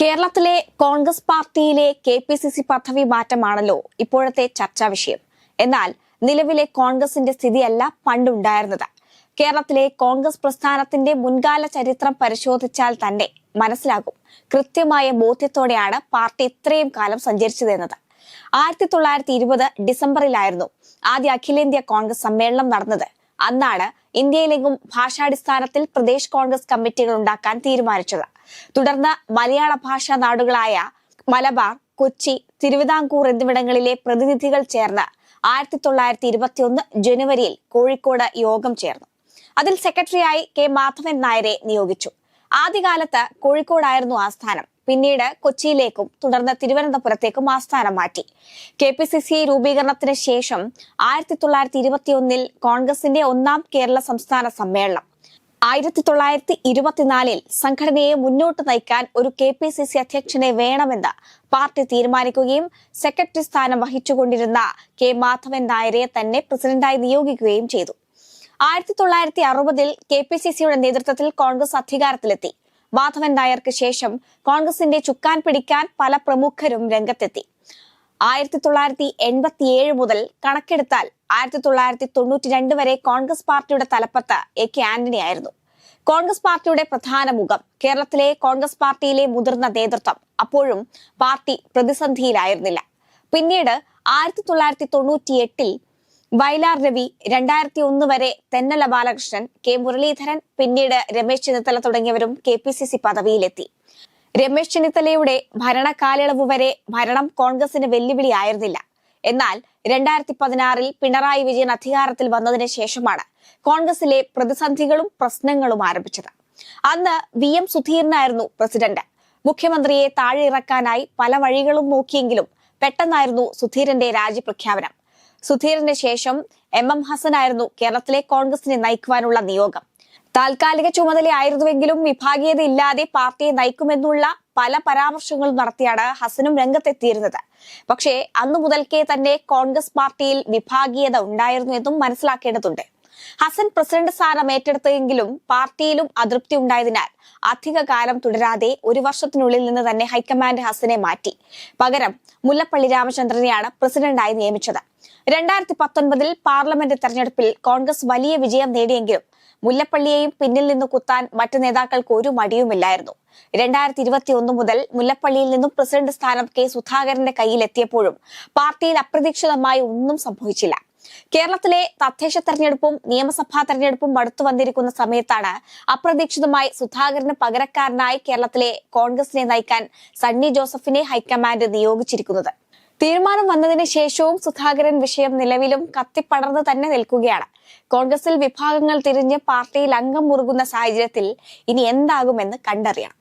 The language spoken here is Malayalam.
കേരളത്തിലെ കോൺഗ്രസ് പാർട്ടിയിലെ കെ പി സി സി പദവി മാറ്റമാണല്ലോ ഇപ്പോഴത്തെ ചർച്ചാ വിഷയം. എന്നാൽ നിലവിലെ കോൺഗ്രസിന്റെ സ്ഥിതിയല്ല പണ്ടുണ്ടായിരുന്നത്. കേരളത്തിലെ കോൺഗ്രസ് പ്രസ്ഥാനത്തിന്റെ മുൻകാല ചരിത്രം പരിശോധിച്ചാൽ തന്നെ മനസ്സിലാകും കൃത്യമായ ബോധ്യത്തോടെയാണ് പാർട്ടി ഇത്രയും കാലം സഞ്ചരിച്ചതെന്നത്. ആയിരത്തി തൊള്ളായിരത്തി ഇരുപത് ഡിസംബറിലായിരുന്നു ആദ്യ അഖിലേന്ത്യാ കോൺഗ്രസ് സമ്മേളനം നടന്നത്. അന്നാണ് ഇന്ത്യയിലെങ്ങും ഭാഷാടിസ്ഥാനത്തിൽ പ്രദേശ് കോൺഗ്രസ് കമ്മിറ്റികൾ ഉണ്ടാക്കാൻ തീരുമാനിച്ചത്. തുടർന്ന് മലയാള ഭാഷാ നാടുകളായ മലബാർ കൊച്ചി തിരുവിതാംകൂർ എന്നിവിടങ്ങളിലെ പ്രതിനിധികൾ ചേർന്ന് ആയിരത്തി തൊള്ളായിരത്തി ഇരുപത്തിയൊന്ന് ജനുവരിയിൽ കോഴിക്കോട് യോഗം ചേർന്നു. അതിൽ സെക്രട്ടറിയായി കെ മാധവൻ നായരെ നിയോഗിച്ചു. ആദ്യകാലത്ത് കോഴിക്കോടായിരുന്നു ആസ്ഥാനം. പിന്നീട് കൊച്ചിയിലേക്കും തുടർന്ന് തിരുവനന്തപുരത്തേക്കും ആസ്ഥാനം മാറ്റി. കെ പി സി സി രൂപീകരണത്തിന് ശേഷം ആയിരത്തി തൊള്ളായിരത്തി ഇരുപത്തിയൊന്നിൽ കോൺഗ്രസിന്റെ ഒന്നാം കേരള സംസ്ഥാന സമ്മേളനം. ആയിരത്തി തൊള്ളായിരത്തി ഇരുപത്തിനാലിൽ സംഘടനയെ മുന്നോട്ട് നയിക്കാൻ ഒരു കെ പി സി സി അധ്യക്ഷനെ വേണമെന്ന് പാർട്ടി തീരുമാനിക്കുകയും സെക്രട്ടറി സ്ഥാനം വഹിച്ചുകൊണ്ടിരുന്ന കെ മാധവൻ നായരെ തന്നെ പ്രസിഡന്റായി നിയോഗിക്കുകയും ചെയ്തു. ആയിരത്തി തൊള്ളായിരത്തി അറുപതിൽ കെ പി സി സിയുടെ നേതൃത്വത്തിൽ കോൺഗ്രസ് അധികാരത്തിലെത്തി. മാധവൻ നായർക്ക് ശേഷം കോൺഗ്രസിന്റെ ചുക്കാൻ പിടിക്കാൻ പല പ്രമുഖരും രംഗത്തെത്തി. ആയിരത്തി തൊള്ളായിരത്തി എൺപത്തിയേഴ് മുതൽ കണക്കെടുത്താൽ ആയിരത്തി തൊള്ളായിരത്തി തൊണ്ണൂറ്റി രണ്ട് വരെ കോൺഗ്രസ് പാർട്ടിയുടെ തലപ്പത്ത് എ കെ ആന്റണി ആയിരുന്നു. കോൺഗ്രസ് പാർട്ടിയുടെ പ്രധാന മുഖം കേരളത്തിലെ കോൺഗ്രസ് പാർട്ടിയിലെ മുതിർന്ന നേതൃത്വം. അപ്പോഴും പാർട്ടി പ്രതിസന്ധിയിലായിരുന്നില്ല. പിന്നീട് ആയിരത്തി തൊള്ളായിരത്തി തൊണ്ണൂറ്റി എട്ടിൽ വയലാർ രവി രണ്ടായിരത്തി ഒന്ന് വരെ തെന്നല ബാലകൃഷ്ണൻ കെ മുരളീധരൻ പിന്നീട് രമേശ് ചെന്നിത്തല തുടങ്ങിയവരും കെ പി സി സി പദവിയിലെത്തി. രമേശ് ചെന്നിത്തലയുടെ ഭരണകാലയളവ് വരെ ഭരണം കോൺഗ്രസിന് വെല്ലുവിളിയായിരുന്നില്ല എന്നാൽ രണ്ടായിരത്തി പതിനാറിൽ പിണറായി വിജയൻ അധികാരത്തിൽ വന്നതിന് ശേഷമാണ് കോൺഗ്രസിലെ പ്രതിസന്ധികളും പ്രശ്നങ്ങളും ആരംഭിച്ചത്. അന്ന് വി എം സുധീരനായിരുന്നു പ്രസിഡന്റ്. മുഖ്യമന്ത്രിയെ താഴെ ഇറക്കാനായി പല വഴികളും നോക്കിയെങ്കിലും പെട്ടെന്നായിരുന്നു സുധീരന്റെ രാജിപ്രഖ്യാപനം സുധീരന് ശേഷം എം എം ഹസൻ ആയിരുന്നു കേരളത്തിലെ കോൺഗ്രസിനെ നയിക്കുവാനുള്ള നിയോഗം. താൽക്കാലിക ചുമതലയായിരുന്നുവെങ്കിലും വിഭാഗീയത ഇല്ലാതെ പാർട്ടിയെ നയിക്കുമെന്നുള്ള പല പരാമർശങ്ങളും നടത്തിയാണ് ഹസനും രംഗത്തെത്തിയിരുന്നത്. പക്ഷേ അന്നു മുതൽക്കേ തന്നെ കോൺഗ്രസ് പാർട്ടിയിൽ വിഭാഗീയത ഉണ്ടായിരുന്നു എന്നും മനസ്സിലാക്കേണ്ടതുണ്ട്. ഹസൻ പ്രസിഡന്റ് സ്ഥാനം ഏറ്റെടുത്തെങ്കിലും പാർട്ടിയിലും അതൃപ്തി ഉണ്ടായതിനാൽ അധിക കാലം തുടരാതെ ഒരു വർഷത്തിനുള്ളിൽ നിന്ന് തന്നെ ഹൈക്കമാൻഡ് ഹസനെ മാറ്റി. പകരം മുല്ലപ്പള്ളി രാമചന്ദ്രനെയാണ് പ്രസിഡന്റായി നിയമിച്ചത്. രണ്ടായിരത്തി പത്തൊൻപതിൽ പാർലമെന്റ് തെരഞ്ഞെടുപ്പിൽ കോൺഗ്രസ് വലിയ വിജയം നേടിയെങ്കിലും മുല്ലപ്പള്ളിയെയും പിന്നിൽ നിന്ന് കുത്താൻ മറ്റ് നേതാക്കൾക്ക് ഒരു മടിയുമില്ലായിരുന്നു. രണ്ടായിരത്തി ഇരുപത്തി ഒന്ന് മുതൽ മുല്ലപ്പള്ളിയിൽ നിന്നും പ്രസിഡന്റ് സ്ഥാനം കെ സുധാകരന്റെ കയ്യിലെത്തിയപ്പോഴും പാർട്ടിയിൽ അപ്രതീക്ഷിതമായി ഒന്നും സംഭവിച്ചില്ല. കേരളത്തിലെ തദ്ദേശ തെരഞ്ഞെടുപ്പും നിയമസഭാ തെരഞ്ഞെടുപ്പും അടുത്തു വന്നിരിക്കുന്ന സമയത്താണ് അപ്രതീക്ഷിതമായി സുധാകരന് പകരക്കാരനായി കേരളത്തിലെ കോൺഗ്രസിനെ നയിക്കാൻ സണ്ണി ജോസഫിനെ ഹൈക്കമാൻഡ് നിയോഗിച്ചിരിക്കുന്നത്. തീരുമാനം വന്നതിന് ശേഷവും സുധാകരൻ വിഷയം നിലവിലും കത്തിപ്പടർന്ന് തന്നെ നിൽക്കുകയാണ്. കോൺഗ്രസിൽ വിഭാഗങ്ങൾ തിരിഞ്ഞ് പാർട്ടിയിൽ അംഗം മുറുകുന്ന സാഹചര്യത്തിൽ ഇനി എന്താകുമെന്ന് കണ്ടറിയണം.